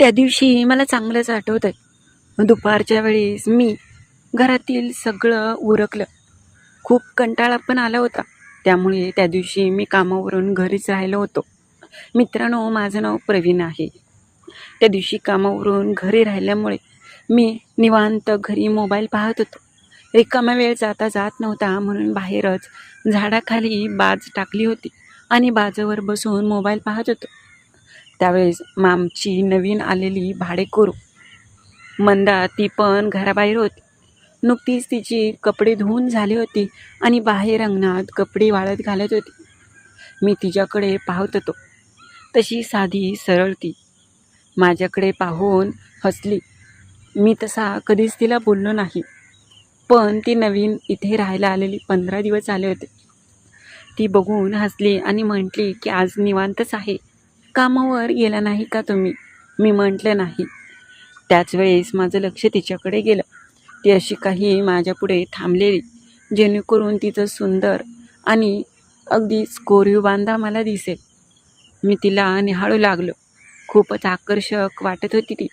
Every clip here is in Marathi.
त्या दिवशी मला चांगलंच आठवत आहे दुपारच्या वेळेस मी घरातील सगळं उरकलं. खूप कंटाळा पण आला होता. त्यामुळे त्या दिवशी मी कामावरून घरीच राहिलो होतो. मित्रांनो माझं नाव प्रवीण आहे. त्या दिवशी कामावरून घरी राहिल्यामुळे मी निवांत घरी मोबाईल पाहत होतो. रिकामा वेळ जाता जात नव्हता म्हणून बाहेरच झाडाखाली बाज टाकली होती आणि बाजावर बसून मोबाईल पाहत होतो. त्यावेळेस मामची नवीन आलेली भाडेकरू. मंदा ती पण घराबाहेर होती. नुकतीच तिची कपडे धुवून झाली होती आणि बाहेर अंगणात कपडे वाळत घालत होती. मी तिच्याकडे पाहत होतो. तशी साधी सरळ ती. माझ्याकडे पाहून हसली. मी तसा कधीच तिला बोललो नाही. पण ती नवीन इथे राहायला आलेली पंधरा दिवस आले होते. ती बघून हसली आणि म्हटली की आज निवांतच आहे. कामावर गेला नाही का तुम्ही? मी म्हटलं नाही. त्याच वेळेस माझं लक्ष तिच्याकडे गेलं. ती अशी काही माझ्यापुढे थांबलेली जेणेकरून तिचं सुंदर आणि अगदीच कोरीव बांधा मला दिसेल. मी तिला निहाळू लागलो. खूपच आकर्षक वाटत होती ती.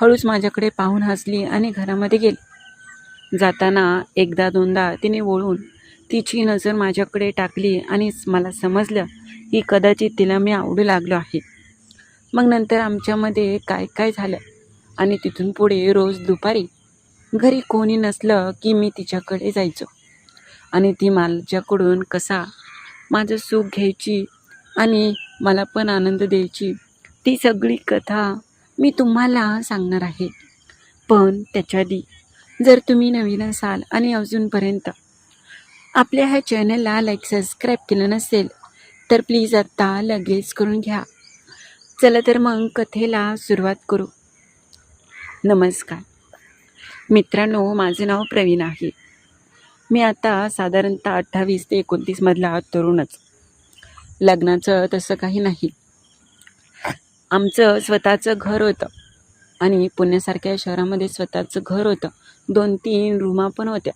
हळूच माझ्याकडे पाहून हसली आणि घरामध्ये गेली. जाताना एकदा दोनदा तिने वळून तिची नजर माझ्याकडे टाकली आणि मला समजलं की कदाचित तिला मी आवडू लागलो आहे. मग नंतर आमच्यामध्ये काय काय झालं? आणि तिथून पुढे रोज दुपारी घरी कोणी नसलं की मी तिच्याकडे जायचो. आणि ती माझ्याकडून कसा माझं सुख घ्यायची आणि मला पण आनंद द्यायची ती सगळी कथा मी तुम्हाला सांगणार आहे. पण त्याच्या आधी जर तुम्ही नवीन असाल आणि अजूनपर्यंत आपल्या ह्या चॅनलला लाईक सबस्क्राईब केलं नसेल तर प्लीज आत्ता लगेच करून घ्या. चला तर मग कथेला सुरुवात करू. नमस्कार. मित्रांनो माझं नाव प्रवीण आहे. मी आता साधारणतः अठ्ठावीस ते एकोणतीसमधला तरुणच. लग्नाचं तसं काही नाही. आमचं स्वतःचं घर होतं आणि पुण्यासारख्या शहरामध्ये स्वतःचं घर होतं. दोन तीन रूमा पण होत्या.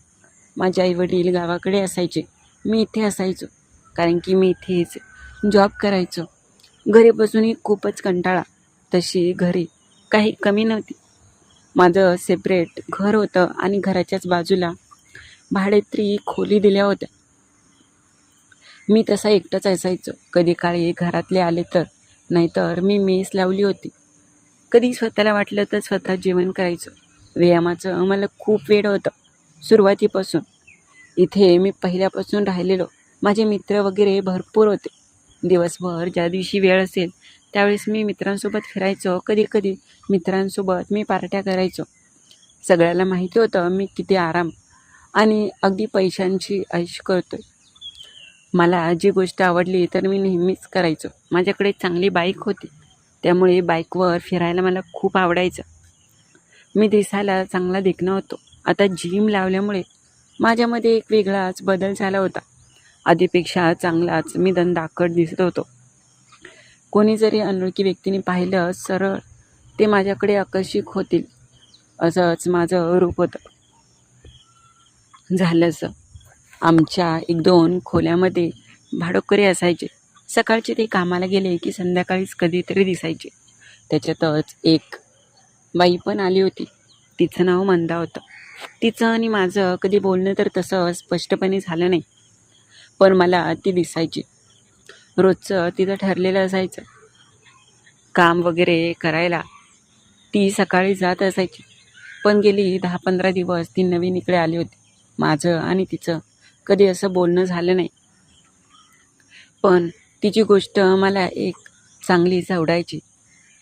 माझे आईवडील गावाकडे असायचे. मी इथे असायचो कारण की मी इथेच जॉब करायचो. घरी बसूनही खूपच कंटाळा. तशी घरी काही कमी नव्हती. माझं सेपरेट घर होतं आणि घराच्याच बाजूला भाडेत्री खोली दिल्या होत्या. मी तसा एकटाच असायचो. कधी काळी घरातले आले तर नाहीतर मी मेस लावली होती. कधी स्वतःला वाटलं तर स्वतः जेवण करायचं. व्यायामाचं मला खूप वेळ होतं. सुरुवातीपासून. इथे मी पहिल्यापासून राहिलेलो. माझे मित्र वगैरे भरपूर होते. दिवसभर ज्या दिवशी वेळ असेल त्यावेळेस मी मित्रांसोबत फिरायचो. कधी कधी मित्रांसोबत मी पार्ट्या करायचो. सगळ्याला माहिती होतं मी किती आराम आणि अगदी पैशांची ऐश करतो मला जी गोष्ट आवडली तर मी नेहमीच करायचो. माझ्याकडे चांगली बाईक होती. त्यामुळे बाईकवर फिरायला मला खूप आवडायचं. मी दिसायला चांगला देखणं होतो. आता जिम लावल्यामुळे माझ्यामध्ये एक वेगळाच बदल झाला होता. आधीपेक्षा चांगलाच मी दंदाकट दिसत होतो. कोणी जरी अनोळखी व्यक्तीने पाहिलं सरळ ते माझ्याकडे आकर्षित होतील असंच माझं रूप होतं. झालंसं आमच्या एक दोन खोल्यामध्ये भाडोकरी असायचे. सकाळचे ते कामाला गेले की संध्याकाळीच कधीतरी दिसायचे. त्याच्यातच एक बाई पण आली होती. तिचं नाव मंदा होतं. तिचं आणि माझं कधी बोलणं तर तसं स्पष्टपणे झालं नाही. पण मला ती दिसायची. रोजचं तिथं ठरलेलं असायचं. काम वगैरे करायला ती सकाळी जात असायची. पण गेली दहा पंधरा दिवस ती नवीन इकडे आली होती. माझं आणि तिचं कधी असं बोलणं झालं नाही. पण तिची गोष्ट मला एक चांगलीच आवडायची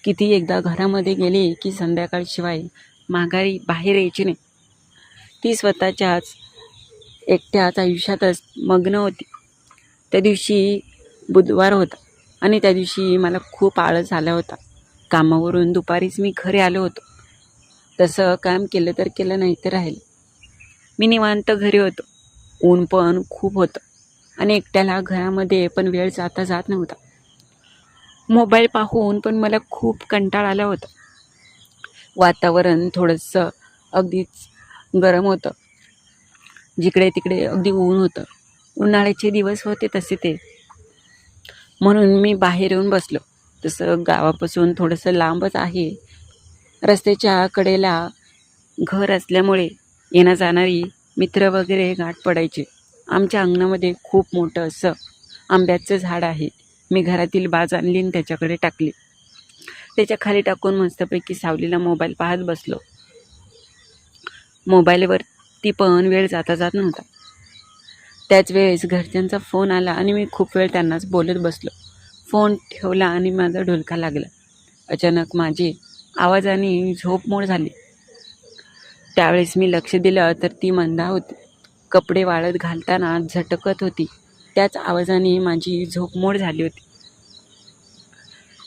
किती एकदा घरामध्ये गेली की संध्याकाळशिवाय माघारी बाहेर यायची नाही. ती स्वतःच्याच एकट्याच आयुष्यातच मग्न होती. त्या दिवशी बुधवार होता आणि त्या दिवशी मला खूप आळस आला होता. कामावरून दुपारीच मी घरी आलो होतो. तसं काम केलं तर केलं नाही तर राहिलं. मी निवांत घरी होतो. ऊन पण खूप होतं आणि एकट्याला घरामध्ये पण वेळ जाता जात नव्हता. मोबाईल पाहून पण मला खूप कंटाळा आला होता. वातावरण थोडंसं अगदीच गरम होतं. जिकडे तिकडे अगदी ऊन होतं. उन्हाळ्याचे दिवस होते तसे ते. म्हणून मी बाहेर येऊन बसलो. तसं गावापासून थोडंसं लांबच आहे. रस्त्याच्या कडेला घर असल्यामुळे येणं जाणारी मित्र वगैरे गाठ पडायचे. आमच्या अंगणामध्ये खूप मोठं असं आंब्याचं झाड आहे. मी घरातील बाज आणली आणि त्याच्याकडे टाकली. त्याच्याखाली टाकून मस्तपैकी सावलीला मोबाईल पाहत बसलो. मोबाईलवरती पण वेळ जाता जात नव्हता. त्याच वेळेस घरच्यांचा फोन आला आणि मी खूप वेळ त्यांनाच बोलत बसलो. फोन ठेवला आणि माझा ढोलका लागला. अचानक माझी आवाजाने झोपमोड झाली. त्यावेळेस मी लक्ष दिलं तर ती मंदा होती. कपडे वाळत घालताना झटकत होती. त्याच आवाजाने माझी झोपमोड झाली होती.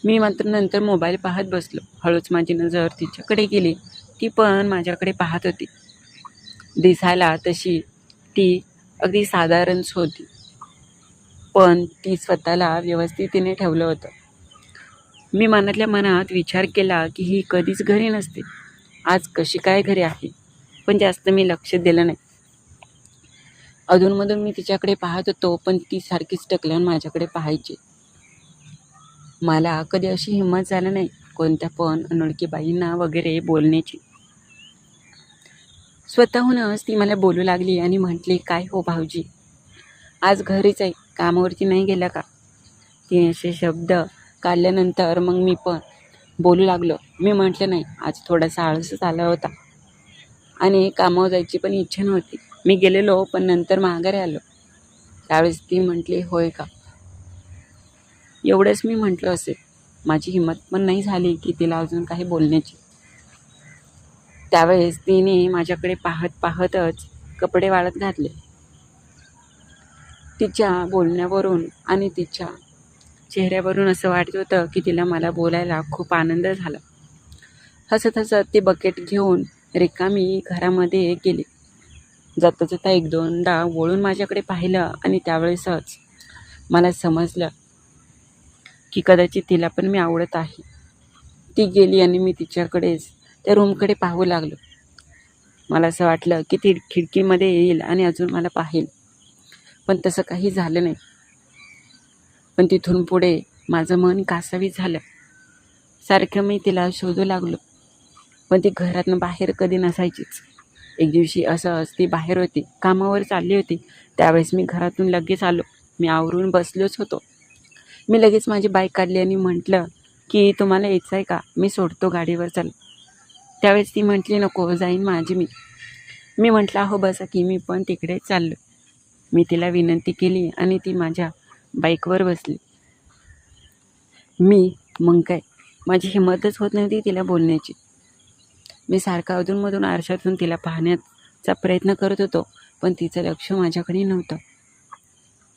मी मात्र नंतर मोबाईल पाहत बसलो. हळूच माझी नजर तिच्याकडे गेली. ती पण माझ्याकडे पाहत होती. दिसायला तशी ती अगदी साधारणच होती. पण ती स्वतःला व्यवस्थितीने ठेवलं होतं. मी मनातल्या मनात विचार केला की ही कधीच घरी नसते. आज कशी काय घरी आहे? पण जास्त मी लक्ष दिलं नाही. अधूनमधून मी तिच्याकडे पाहत होतो पण ती सारखीच टकल्यावर माझ्याकडे पाहायची. मला कधी अशी हिंमत झाली नाही कोणत्या पण अनोळखी बाईंना वगैरे बोलण्याची. स्वतःहूनच ती मला बोलू लागली आणि म्हटली काय हो भाऊजी आज घरीच आहे कामावरती नाही गेला का? तिने असे शब्द काढल्यानंतर मग मी पण बोलू लागलो. मी म्हटलं नाही आज थोडासा आळसच आला होता आणि कामावर जायची पण इच्छा नव्हती. मी गेलेलो पण नंतर माघारी आलो. त्यावेळेस ती म्हटली होय का? एवढंच मी म्हटलं असेल. माझी हिंमत पण नाही झाली की तिला अजून काही बोलण्याची. त्यावेळेस तिने माझ्याकडे पाहत पाहतच कपडे वाळत घातले. तिच्या बोलण्यावरून आणि तिच्या चेहऱ्यावरून असं वाटत होतं की तिला मला बोलायला खूप आनंद झाला. हसत हसत ती बकेट घेऊन रिकामी घरामध्ये गेली. जाता जाता एक दोनदा वळून माझ्याकडे पाहिलं आणि त्यावेळेसच मला समजलं की कदाचित तिला पण मी आवडत आहे. ती गेली आणि मी तिच्याकडेच त्या रूमकडे पाहू लागलो. मला असं वाटलं की ती खिडकीमध्ये येईल आणि अजून मला पाहिल. पण तसं काही झालं नाही. पण तिथून पुढे माझं मन कासावी झालं. सारखं मी तिला शोधू लागलो. पण ती घरातनं बाहेर कधी नसायचीच. एक दिवशी असंच ती बाहेर होती कामावर चालली होती. त्यावेळेस मी घरातून लगेच आलो. मी आवरून बसलोच होतो. मी लगेच माझी बाईक काढली आणि म्हटलं की तुम्हाला यायचं आहे का? मी सोडतो गाडीवर चल. त्यावेळेस ती म्हटली नको जाईन माझी मी. मी म्हटलं हो बसा की मी पण तिकडे चाललो. मी तिला विनंती केली आणि ती माझ्या बाईकवर बसली. मी मग काय? माझी हिंमतच होत नव्हती तिला बोलण्याची. मी सारखा अधूनमधून आरशातून तिला पाहण्याचा प्रयत्न करत होतो पण तिचं लक्ष माझ्याकडे नव्हतं.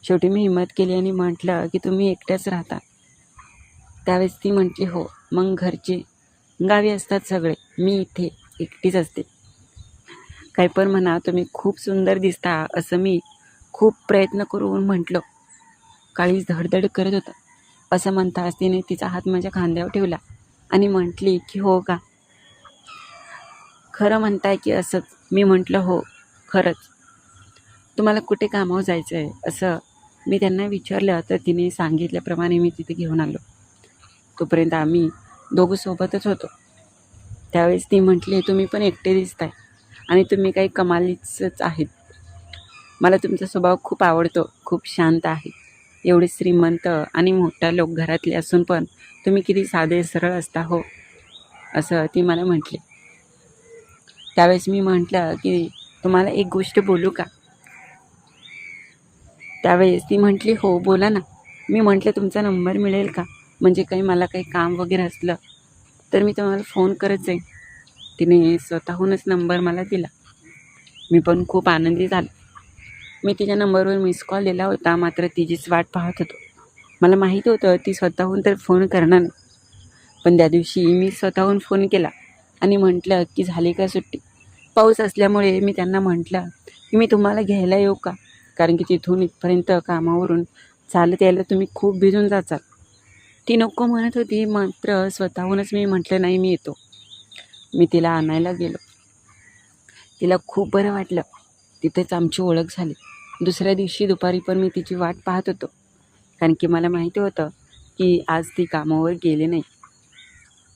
शेवटी मी हिंमत केली आणि म्हटलं की तुम्ही एकट्याच राहता. त्यावेळेस ती म्हटली हो मग घरचे गावी असतात सगळे. मी इथे एकटीच असते. काही पण म्हणा तुम्ही खूप सुंदर दिसता असं मी खूप प्रयत्न करून म्हटलं. काळीच धडधड करत होतं. असं म्हणताच तिने तिचा हात माझ्या खांद्यावर ठेवला आणि म्हटली की हो का? खरं म्हणताय की असंच. मी म्हटलं हो खरंच. तुम्हाला कुठे कामावर जायचं आहे असं मी त्यांना विचारलं तर तिने सांगितल्याप्रमाणे मी तिथे घेऊन आलो. तोपर्यंत आम्ही दोघं सोबतच होतो. त्यावेळेस ती म्हटली तुम्ही पण एकटे दिसताय आणि तुम्ही काही कमालीचंच आहेत. मला तुमचा स्वभाव खूप आवडतो खूप शांत आहे. एवढे श्रीमंत आणि मोठा लोक घरातले असून पण तुम्ही किती साधे सरळ असता हो असं ती मला म्हटली. त्यावेळेस मी म्हटलं की तुम्हाला एक गोष्ट बोलू का? त्यावेळेस ती म्हटली हो बोला ना. मी म्हटलं तुमचा नंबर मिळेल का? म्हणजे काही मला काही काम वगैरे असलं तर मी तुम्हाला फोन करत जाईन. तिने स्वतःहूनच नंबर मला दिला. मी पण खूप आनंदी झालो. मी तिच्या नंबरवर मिस कॉल दिला होता मात्र तिचीच वाट पाहत होतो. मला माहीत होतं ती स्वतःहून तर फोन करणार नाही. पण त्या दिवशी मी स्वतःहून फोन केला आणि म्हटलं की झाली का सुट्टी? पाऊस असल्यामुळे मी त्यांना म्हटलं की मी तुम्हाला घ्यायला येऊ का? कारण की तिथून इथपर्यंत कामावरून चालत यायला तुम्ही खूप भिजून जाचाल. ती नको म्हणत होती मात्र स्वतःहूनच मी म्हटलं नाही मी येतो. मी तिला आणायला गेलो. तिला खूप बरं वाटलं. तिथेच आमची ओळख झाली. दुसऱ्या दिवशी दुपारी पण मी तिची वाट पाहत होतो. कारण की मला माहिती होतं की आज ती कामावर गेली नाही.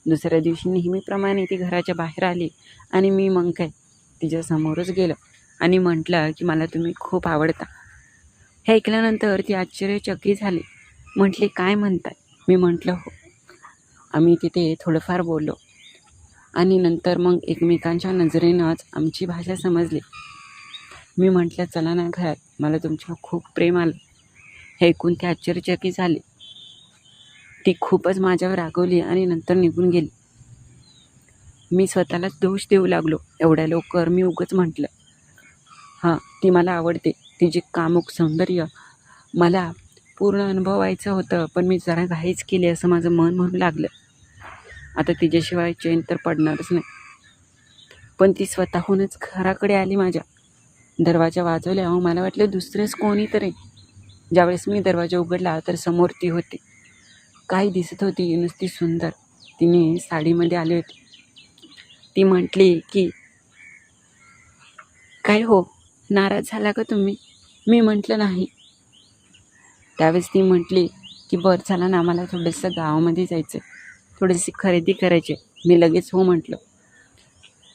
दुसऱ्या दिवशी नेहमीप्रमाणे ती घराच्या बाहेर आली आणि मी मग काय तिच्यासमोरच गेलो. आणि म्हटलं की मला तुम्ही खूप आवडता. हे ऐकल्यानंतर ती आश्चर्यचकित झाली. म्हटली काय म्हणताय? मी म्हटलं हो. आम्ही तिथे थोडंफार बोललो. आणि नंतर मग एकमेकांच्या नजरेनंच आमची भाषा समजली. मी म्हटलं चला ना घरात मला तुमच्यावर खूप प्रेम आलं. हे ऐकून ती आश्चर्यचकित झाली. ती खूपच माझ्यावर रागवली आणि नंतर निघून गेली. मी स्वतःलाच दोष देऊ लागलो. एवढ्या लवकर मी उगच म्हटलं हां ती मला आवडते. तिचे कामुक सौंदर्य मला पूर्ण अनुभवायचं होतं पण मी जरा घाईच केली असं माझं मन म्हणू लागलं. आता तिच्याशिवाय चैन तर पडणारच नाही. पण ती स्वतःहूनच घराकडे आली माझ्या. दरवाजा वाजवल्यावर मला वाटलं दुसरंच कोणी तरी ज्यावेळेस मी दरवाजा उघडला तर समोर ती होती. काही दिसत होती नुसती सुंदर. तिने साडीमध्ये आली होती. ती म्हटली की काय हो नाराज झाला का तुम्ही? मी म्हटलं नाही. त्यावेळेस ती म्हटली की बरं झाला ना आम्हाला थोडंसं गावामध्ये जायचं थोडीशी खरेदी करायची मी लगेच हो म्हटलं.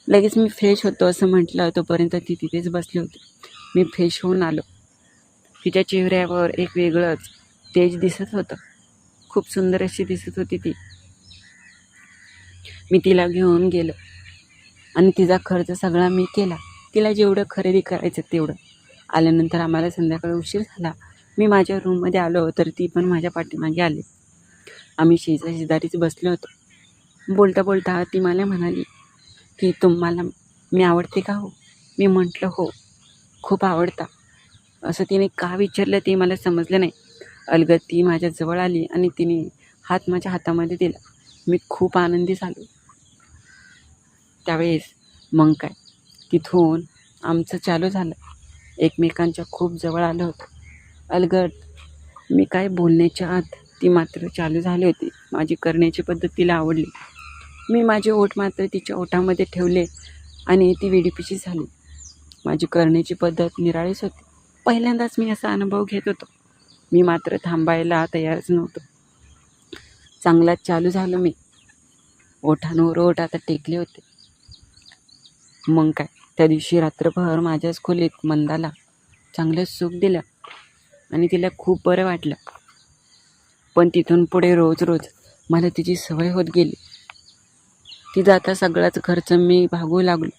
लगेच मी फ्रेश होतो असं म्हटलं. तोपर्यंत ती तिथेच बसली होती. मी फ्रेश होऊन आलो. तिच्या चेहऱ्यावर एक वेगळंच तेज दिसत होतं. खूप सुंदर अशी दिसत होती ती. मी तिला घेऊन गेलो. आणि तिचा खर्च सगळा मी केला. तिला जेवढं खरेदी करायचं तेवढं. आल्यानंतर आम्हाला संध्याकाळी उशीर झाला. मी माझ्या रूममध्ये आलो तर ती पण माझ्या पाठीमागे आली. आम्ही शेजा शेजारीच बसलो होतो. बोलता बोलता ती मला म्हणाली की तुम्हाला मी आवडते का हो? मी म्हटलं हो खूप आवडता. असं तिने का विचारलं ते मला समजलं नाही. अलगद ती माझ्याजवळ आली आणि तिने हात माझ्या हातामध्ये दिला. मी खूप आनंदी झालो. त्यावेळेस मग काय? तिथून आमचं चालू झालं. एकमेकांच्या खूप जवळ आलं होतं. अलगद मी काय बोलण्याच्या आत ती मात्र चालू झाली होती. माझी करण्याची पद्धत तिला आवडली. मी माझे ओठ मात्र तिच्या ओठामध्ये ठेवले आणि ती वेडीपिशी झाली. माझी करण्याची पद्धत निराळीच होती. पहिल्यांदाच मी असा अनुभव घेत होतो. मी मात्र थांबायला तयारच नव्हतो. चांगलाच चालू झालो मी. ओठांवर ओठ आता टेकले होते. मग काय? त्या दिवशी रात्रभर माझ्याच खोलीत मंदाला चांगलं सुख दिलं आणि तिला खूप बरं वाटलं. पण तिथून पुढे रोज रोज मला तिची सवय होत गेली. ती आता सगळाच खर्च मी भागू लागलो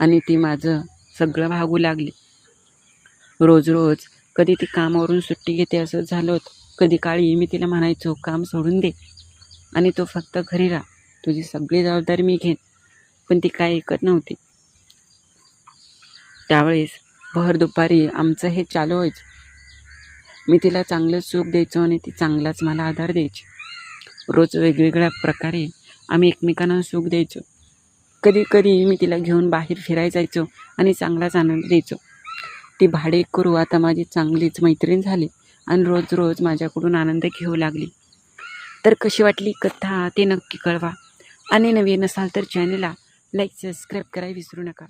आणि ती माझं सगळं भागू लागली. रोज रोज कधी ती कामावरून सुट्टी घेते असं झालं होतं. कधी काळी मी तिला म्हणायचो काम सोडून दे आणि तो फक्त घरी राहा. तुझी सगळी जबाबदारी मी घेईन. पण ती काय ऐकत नव्हती. त्यावेळेस भर दुपारी आमचं हे चालू व्हायचं. मी तिला चांगलं सुख द्यायचो आणि ती चांगलाच मला आधार द्यायची. रोज वेगवेगळ्या प्रकारे आम्ही एकमेकांना सुख द्यायचो. कधी कधी मी तिला घेऊन बाहेर फिरायला जायचो आणि चांगलाच आनंद द्यायचो. ती भाडे करू आता माझी चांगलीच मैत्रीण झाली आणि रोज रोज माझ्याकडून आनंद घेऊ लागली. तर कशी वाटली कथा ते नक्की कळवा. आणि नवीन असाल तर चॅनलला लाईक सबस्क्राईब करायला विसरू नका.